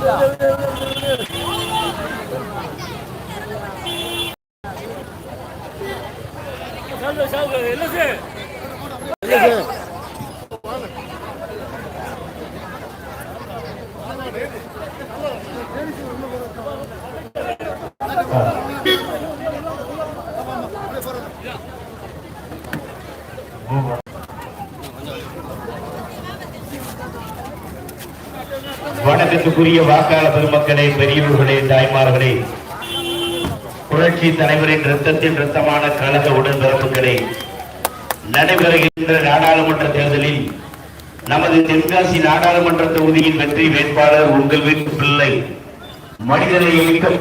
Yeah. வணக்கத்துக்குரிய வாக்காளர் பெருமக்களே பெரியவர்களே தாய்மார்களே புரட்சி தலைவரின் ரத்தத்தின் ரத்தமான கழக உடன்பிறப்புகளே நடைபெறுகின்ற நாடாளுமன்ற தேர்தலில் நமது தென்காசி நாடாளுமன்ற தொகுதியின் வெற்றி வேட்பாளர் உங்கள் வீட்டு பிள்ளை மனிதனை மிக்க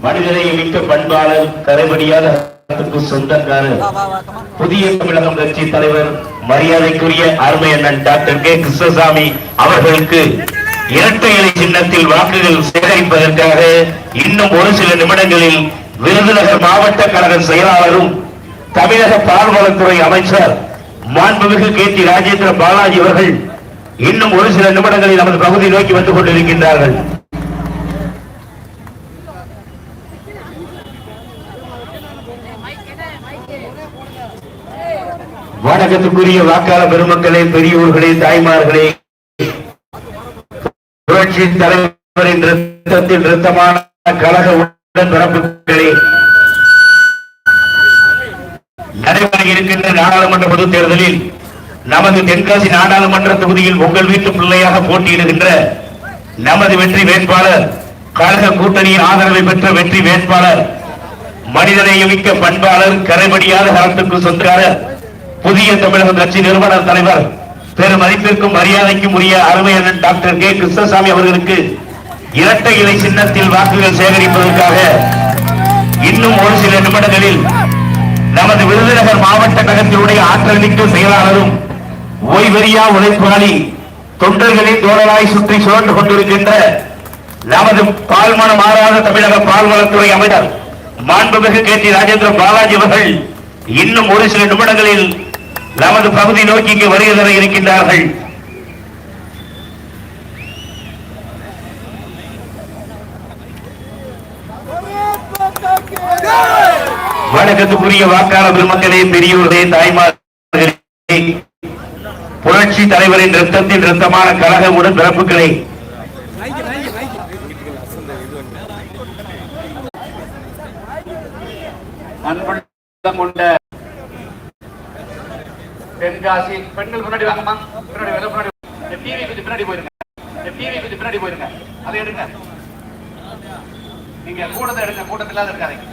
மனிதனை மிக்க பண்பாளர் கரைபடியாத சொந்தக்காரர். புதிய தமிழகம் கட்சி தலைவர் மரியாதைக்குரிய அருமை அண்ணன் டாக்டர் கே. கிருஷ்ணசாமி அவர்களுக்கு இரட்டை இலை சின்னத்தில் வாக்குகள் சேகரிப்பதற்காக இன்னும் ஒரு சில நிமிடங்களில் விருதுநகர் மாவட்ட கழக செயலாளரும் தமிழக பால்வளத்துறை அமைச்சர் மாண்புமிகு கே. டி. ராஜேந்திர பாலாஜி அவர்கள் இன்னும் ஒரு சில நிமிடங்களில் நமது பகுதி நோக்கி வந்து கொண்டிருக்கின்றார்கள். வணக்கத்துக்குரிய வாக்காளர் பெருமக்களே பெரியோர்களே தாய்மார்களே. புரட்சி தலைவரின் ரத்தத்தில் ரத்தமான கழக உடன்பிறப்புகளே நடைபெற இருக்கின்ற நாடாளுமன்ற பொதுத் தேர்தலில் நமது தென்காசி நாடாளுமன்ற தொகுதியில் உங்கள் வீட்டு பிள்ளையாக போட்டியிடுகின்ற நமது வெற்றி வேட்பாளர் கழக கூட்டணியின் ஆதரவை பெற்ற வெற்றி வேட்பாளர் மனிதநேயமிக்க பண்பாளர் கரைபடியாத கரத்துக்கு சொந்தக்கார புதிய தமிழக கட்சி நிறுவனர் தலைவர். பெரும் மதிப்பிற்கும் மரியாதைக்கும் உரிய அருமையன் டாக்டர் கே. கிருஷ்ணசாமி அவர்களுக்கு இரட்டை இலை சின்னத்தில் வாக்குகள் சேகரிப்பதற்காக இன்னும் ஒரு சில நிமிடங்களில் நமது விருதுநகர் மாவட்ட நகரத்தினுடைய ஆற்றல் மிக்க செயலாளரும் ஓய்வெறியா உழைப்பாளி தொண்டர்களின் தோழராய் சுற்றி சுழன்று கொண்டிருக்கின்ற நமது பால்மனம் மாறாத தமிழக பால்வளத்துறை அமைச்சர் மாண்புமிகு கே டி ராஜேந்திர பாலாஜி அவர்கள் இன்னும் ஒரு சில நிமிடங்களில் நமது பகுதி நோக்கி இங்கு வருகை தர இருக்கின்றார்கள். வணக்கத்துக்குரிய வாக்காளர் பெருமக்களே பெரியோர்களே தாய்மார்களே புரட்சி தலைவரின் ரத்தத்தின் ரத்தமான கழக உடன் அன்புள்ளம் கொண்ட தென்காசி பெண்கள் முன்னாடி வாங்கம்மா. முன்னாடி முன்னாடி டிவி கொஞ்சம் பின்னாடி போயிருங்க. டிவி கொஞ்சம் பின்னாடி போயிருங்க. அதை எடுங்க. நீங்க கூட்டத்தை எடுங்க. கூட்டத்தில் இல்லாத இருக்காதீங்க.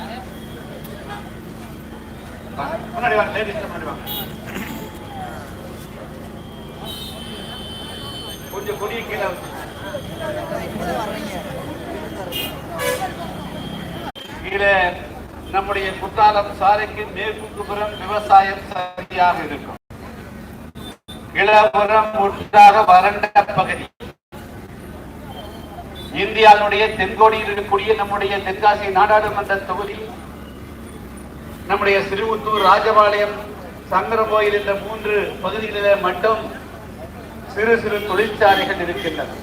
முன்னாடி வாங்க. லேடிஸ் முன்னாடி வாங்க. கொஞ்சம் கொடியை கீழே கீழே நம்முடைய குற்றாலம் சாலைக்கு மேற்குப்புறம் விவசாயம் சரியாக இருக்கும். இளபுறம் ஒன்றாக வறண்ட பகுதி. இந்தியாவுடைய தென்கோடியில் இருக்கக்கூடிய நம்முடைய தென்காசி நாடாளுமன்ற தொகுதி நம்முடைய சிறுமுத்தூர் ராஜபாளையம் சங்கரகோயில் என்ற மூன்று பகுதிகளில் மட்டும் சிறு சிறு தொழிற்சாலைகள் இருக்கின்றன.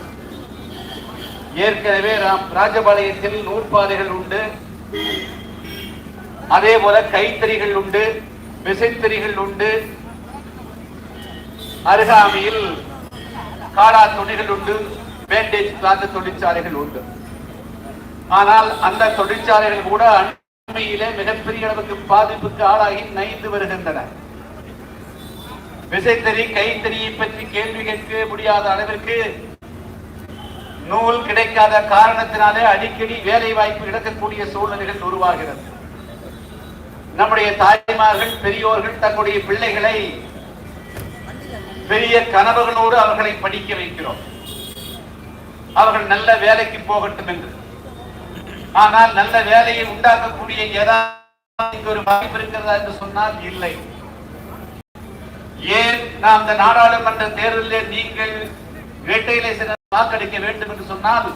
ஏற்கனவே ராம் ராஜபாளையத்தில் நூற்பாதைகள் உண்டு. அதே போல கைத்தறிகள் உண்டு விசைத்தறிகள் உண்டு அருகாமையில் காடா துணிகள் உண்டு பேண்டேஜ் கிளாத் தொழிற்சாலைகள் உண்டு. ஆனால் அந்த தொழிற்சாலைகள் கூட அண்மையிலே மிகப்பெரிய அளவுக்கு பாதிப்புக்கு ஆளாகி நைந்து வருகின்றன. விசைத்தறி கைத்தறியை பற்றி கேள்வி கேட்க முடியாத அளவிற்கு நூல் கிடைக்காத காரணத்தினாலே அடிக்கடி வேலை வாய்ப்பு இழக்கக்கூடிய சூழ்நிலைகள் உருவாகிறது. நம்முடைய தாய்மார்கள் பெரியோர்கள் தங்களுடைய பிள்ளைகளை பெரிய கனவுகளோடு அவர்களை படிக்க வைக்கிறோம். அவர்கள் நல்ல வேலைக்கு போகட்டும் என்று. ஆனால் நல்ல வேலையை உண்டாக்கக்கூடிய ஏதாவது ஒரு வாய்ப்பு இருக்கிறதா என்று சொன்னால் இல்லை. ஏன் நாம் இந்த நாடாளுமன்ற தேர்தலில் நீங்கள் வேட்டையிலே சில வாக்களிக்க வேண்டும் என்று சொன்னால்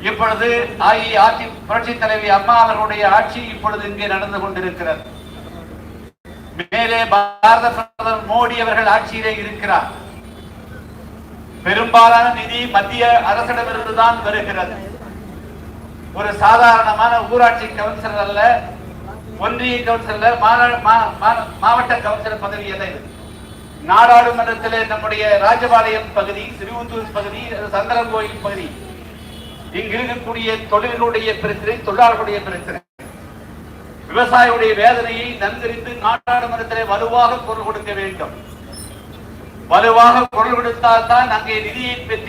இப்பொழுது அஇஅதி புரட்சி தலைவி அம்மா அவர்களுடைய ஆட்சி இப்பொழுது இங்கே நடந்து கொண்டிருக்கிறது. மேலே பாரத பிரதமர் மோடி அவர்கள் ஆட்சியிலே இருக்கிறார். பெரும்பாலான நிதி மத்திய அரசிடமிருந்து தான் வருகிறது. ஒரு சாதாரணமான ஊராட்சி கவுன்சிலர் அல்ல ஒன்றிய கவுன்சிலர் மாநா- மா- மா- மாவட்ட கவுன்சிலர் பதவி அல்ல இது. நாடாளுமன்றத்திலே நம்முடைய ராஜபாளையம் பகுதி திருவந்தூர் பகுதி சங்கரன் கோயில் பகுதி இங்கு இருக்கக்கூடிய தொழிலுடைய பிரச்சனை தொழிலாளர்களுடைய பிரச்சனை. விவசாயியுடைய வேதனையை நன்கறிந்து நாடாளுமன்றத்திலே வலுவாக குரல் கொடுக்க வேண்டும். வலுவாக குரல் கொடுத்தால் தான் அங்கே நிதியை பெற்றி